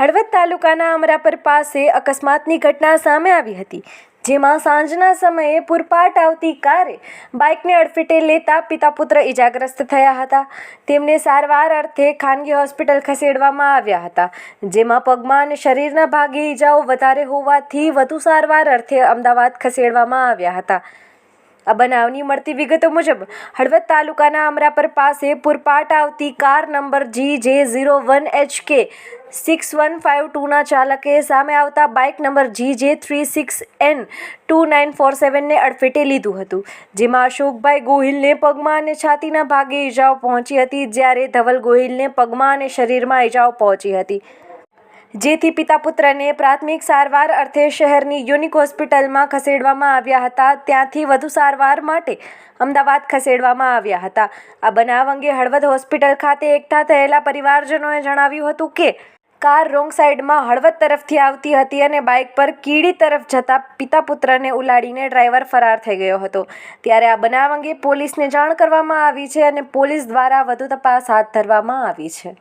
હળવદ તાલુકાના અમરાપર પાસે અકસ્માતની ઘટના સામે આવી હતી, જેમાં સાંજના સમયે પૂરપાટ આવતી કારે બાઇકને અડફેટે લેતા પિતા પુત્ર ઇજાગ્રસ્ત થયા હતા. તેમને સારવાર અર્થે ખાનગી હોસ્પિટલ ખસેડવામાં આવ્યા હતા, જેમાં પગમાં અને શરીરના ભાગે ઈજાઓ વધારે હોવાથી વધુ સારવાર અર્થે અમદાવાદ ખસેડવામાં આવ્યા હતા. આ બનાવની મળતી વિગતો મુજબ, હળવદ તાલુકાના અમરાપર પાસે પુરપાટ આવતી car number G J zero one H K six one five ટુના ચાલકે સામે આવતા bike number G J three six N two nine four સેવનને અડફેટે લીધું હતું, જેમાં અશોકભાઈ ગોહિલને પગમાં અને છાતીના ભાગે ઈજાઓ પહોંચી હતી, જ્યારે ધવલ ગોહિલને પગમાં અને શરીરમાં ઈજાઓ પહોંચી હતી. જેથી પિતા પુત્રને પ્રાથમિક સારવાર અર્થે શહેરની યુનિક હોસ્પિટલમાં ખસેડવામાં આવ્યા હતા. ત્યાંથી વધુ સારવાર માટે અમદાવાદ ખસેડવામાં આવ્યા હતા. આ બનાવ અંગે હળવદ હોસ્પિટલ ખાતે એકઠા થયેલા પરિવારજનોએ જણાવ્યું હતું કે, કાર રોંગ સાઈડમાં હળવદ તરફથી આવતી હતી અને બાઇક પર કીડી તરફ જતા પિતા પુત્રને ઉલાડીને ડ્રાઈવર ફરાર થઈ ગયો હતો. ત્યારે આ બનાવ અંગે પોલીસને જાણ કરવામાં આવી છે અને પોલીસ દ્વારા વધુ તપાસ હાથ ધરવામાં આવી છે.